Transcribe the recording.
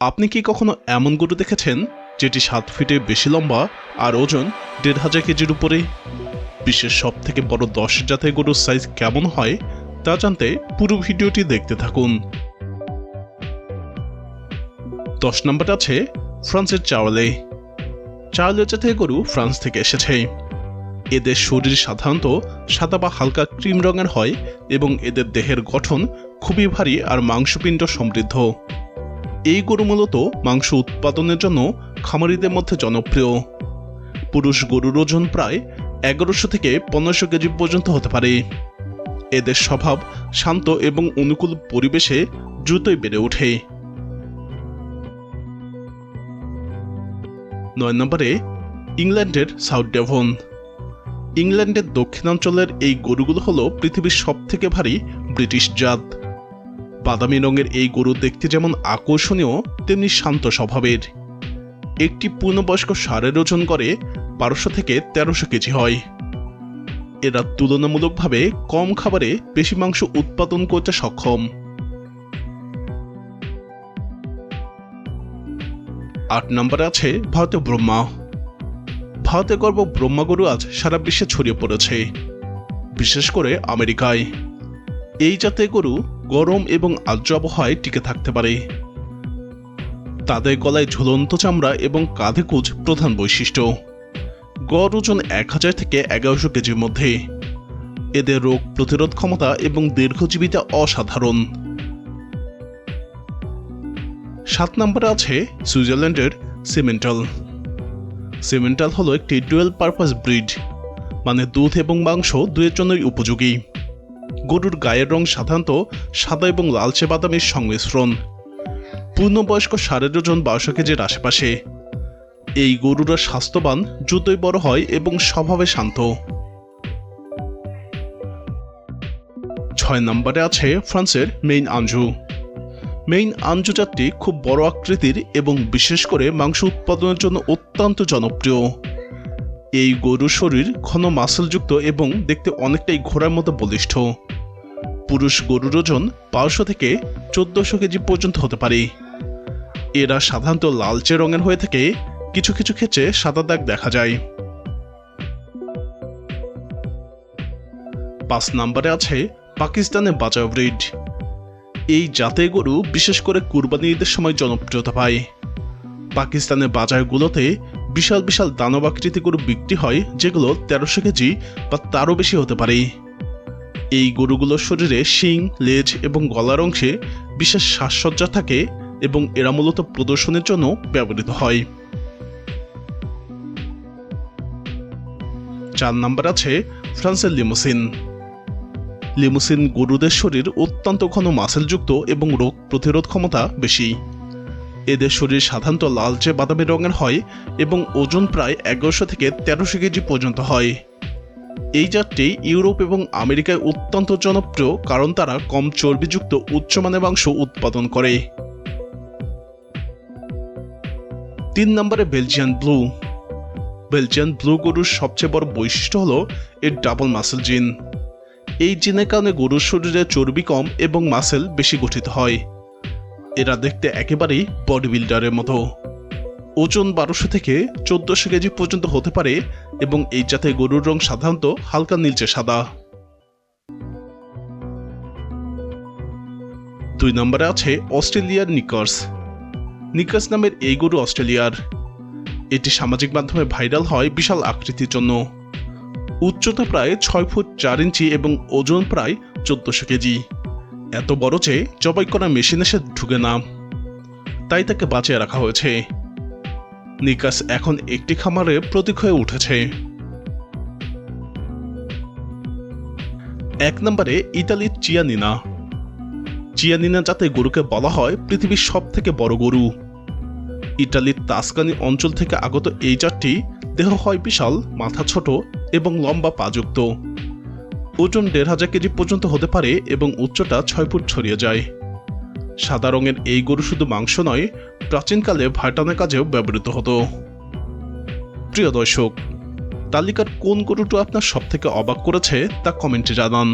আপনি কি কখনো এমন গরু দেখেছেন, যেটি সাত ফিটে বেশি লম্বা আর ওজন দেড় হাজার কেজির উপরে? বিশ্বের সব থেকে বড় দশ জাতের গরুর সাইজ কেমন হয়, তা জানতে পুরো ভিডিওটি দেখতে থাকুন। দশ নম্বর আছে ফ্রান্সের চাওয়ালে। চাওয়ালে জাতের গরু ফ্রান্স থেকে এসেছে। এদের শরীর সাধারণত সাদা বা হালকা ক্রিম রঙের হয় এবং এদের দেহের গঠন খুবই ভারী আর মাংসপিণ্ড সমৃদ্ধ। এই গরু মূলত মাংস উৎপাদনের জন্য খামারিদের মধ্যে জনপ্রিয়। পুরুষ গরুর ওজন প্রায় এগারোশো থেকে পনেরোশো কেজি পর্যন্ত হতে পারে। এদের স্বভাব শান্ত এবং অনুকূল পরিবেশে দ্রুতই বেড়ে ওঠে। নয় নম্বরে, ইংল্যান্ডের সাউথ ডেভন। ইংল্যান্ডের দক্ষিণাঞ্চলের এই গরুগুলো হলো পৃথিবীর সব থেকে ভারী ব্রিটিশ জাত। বাদামি রঙের এই গরু দেখতে যেমন আকর্ষণীয়, তেমনি শান্ত স্বভাবের। একটি পূর্ণবয়স্ক সারের ওজন করে বারোশো থেকে তেরোশো কেজি হয়। এরা তুলনামূলকভাবে কম খাবারে বেশি মাংস উৎপাদন করতে সক্ষম। আট নম্বরে আছে ভারতীয় ব্রহ্মা। ভারতের গর্ব ব্রহ্মা গরু আজ সারা বিশ্বে ছড়িয়ে পড়েছে, বিশেষ করে আমেরিকায়। এই জাতের গরু গরম এবং আর্দ্র আবহাওয়ায় টিকে থাকতে পারে। তাদের গলায় ঝুলন্ত চামড়া এবং কাঁধে কুচ প্রধান বৈশিষ্ট্য। গড় ওজন এক হাজার থেকে এগারোশো কেজির মধ্যে। এদের রোগ প্রতিরোধ ক্ষমতা এবং দীর্ঘজীবিতা অসাধারণ। সাত নম্বরে আছে সুইজারল্যান্ডের সিমেন্টাল। সিমেন্টাল হলো একটি ডুয়েল পারপাস ব্রিড মানে দুধ এবং মাংস দুয়ের জন্যই উপযোগী। গরুর গায়ের রং সাধারণত সাদা এবং লালচে বাদামের সংমিশ্রণ। পূর্ণবয়স্ক সারের ওজন বারোশো কেজির আশেপাশে। এই গরুরা স্বাস্থ্যবান, দ্রুতই বড় হয় এবং স্বভাবে শান্ত। ছয় নম্বরে আছে ফ্রান্সের মেইন আঞ্জু। মেইন আঞ্জু জাতটি খুব বড় আকৃতির এবং বিশেষ করে মাংস উৎপাদনের জন্য অত্যন্ত জনপ্রিয়। এই গরুর শরীর ঘন মাসলযুক্ত এবং দেখতে অনেকটাই ঘোড়ার মতো বলিষ্ঠ। পুরুষ গরুর ওজন বারোশো থেকে চোদ্দশো কেজি পর্যন্ত হতে পারে। এরা সাধারণত লালচে রঙের হয়ে থাকে, কিছু কিছু ক্ষেত্রে সাদা দাগ দেখা যায়। পাঁচ নম্বরে আছে পাকিস্তানের বাজার ব্রিড। এই জাতের গরু বিশেষ করে কুরবানি ঈদের সময় জনপ্রিয়তা পায়। পাকিস্তানের বাজারগুলোতে বিশাল বিশাল দানব আকৃতি গরু বিক্রি হয়, যেগুলো তেরোশো কেজি বা তারও বেশি হতে পারে। এই গরুগুলোর শরীরে শিং, লেজ এবং গলার অংশে বিশেষ সাজসজ্জা থাকে এবং এরা মূলত প্রদর্শনের জন্য ব্যবহৃত হয়। চার নাম্বার আছে ফ্রান্সের লিমোসিন। লিমোসিন গরুদের শরীর অত্যন্ত ঘন মাসেলযুক্ত এবং রোগ প্রতিরোধ ক্ষমতা বেশি। এদের শরীর সাধারণত লালচে বাদামি রঙের হয় এবং ওজন প্রায় এগারোশো থেকে তেরোশো কেজি পর্যন্ত হয়। এই জাতটি ইউরোপ এবং আমেরিকায় অত্যন্ত জনপ্রিয় কারণ তারা কম চর্বিযুক্ত উচ্চমানের মাংস উৎপাদন করে। তিন নম্বরে বেলজিয়ান ব্লু। বেলজিয়ান ব্লু গরুর সবচেয়ে বড় বৈশিষ্ট্য হলো এর ডাবল মাসেল জিন। এই জিনের কারণে গরুর শরীরে চর্বি কম এবং মাসেল বেশি গঠিত হয়। এরা দেখতে একেবারেই বডি বিল্ডারের মতো। ওজন বারোশো থেকে চোদ্দশো কেজি পর্যন্ত হতে পারে এবং এই জাতের গরুর রং সাধারণত হালকা নীলচে সাদা। দুই নম্বরে আছে অস্ট্রেলিয়ার নিকার্স নিকার্স নামের এই গরু অস্ট্রেলিয়ার। এটি সামাজিক মাধ্যমে ভাইরাল হয় বিশাল আকৃতির জন্য। উচ্চতা প্রায় ছয় ফুট চার ইঞ্চি এবং ওজন প্রায় চোদ্দশো কেজি। এত বড় যে জবাই করা মেশিন এসে ঢুকে না। তাই তাকে বাঁচিয়ে রাখা হয়েছে। নিকাস এখন একটি খামারে প্রতীক হয়ে উঠেছে। এক নম্বরে ইতালির চিয়ানিনা। চিয়ানিনা যাতে গরুকে বলা হয় পৃথিবীর সব থেকে বড় গরু। ইটালির তাসকানি অঞ্চল থেকে আগত এই জাতটি দেহ হয় বিশাল, মাথা ছোট এবং লম্বা পাযুক্ত। ওজন দেড় হাজার কেজি পর্যন্ত হতে পারে এবং উচ্চতা ছয় ফুট ছড়িয়ে যায়। সাদা রঙের এই গরু শুধু মাংস নয়, প্রাচীনকালে ভাটানের কাজেও ব্যবহৃত হতো। প্রিয় দর্শক, তালিকার কোন গরুটা আপনার সবথেকে অবাক করেছে তা কমেন্টে জানান।